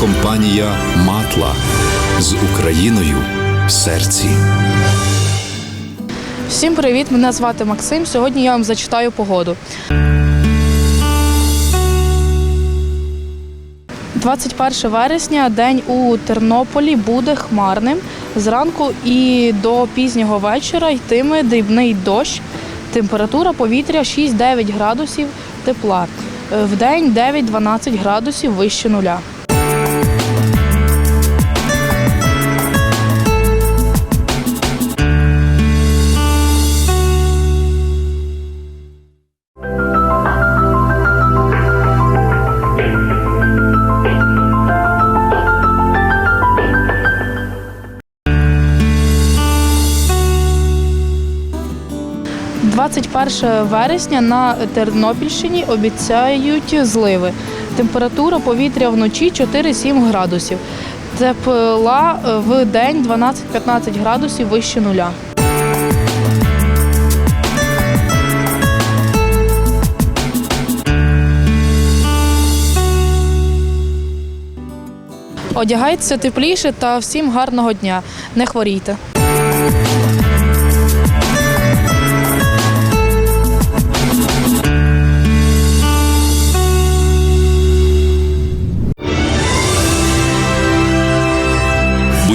компанія Матла з Україною в серці. Всім привіт! Мене звати Максим. Сьогодні я вам зачитаю погоду. 21 вересня день у Тернополі буде хмарним. Зранку і до пізнього вечора йтиме дрібний дощ. Температура повітря 6-9 градусів тепла. Е, Вдень 9-12 градусів вище нуля. – 21 вересня на Тернопільщині обіцяють зливи. Температура повітря вночі 4-7 градусів. Тепла в день 12-15 градусів вище нуля. Одягайтеся тепліше та всім гарного дня. Не хворійте.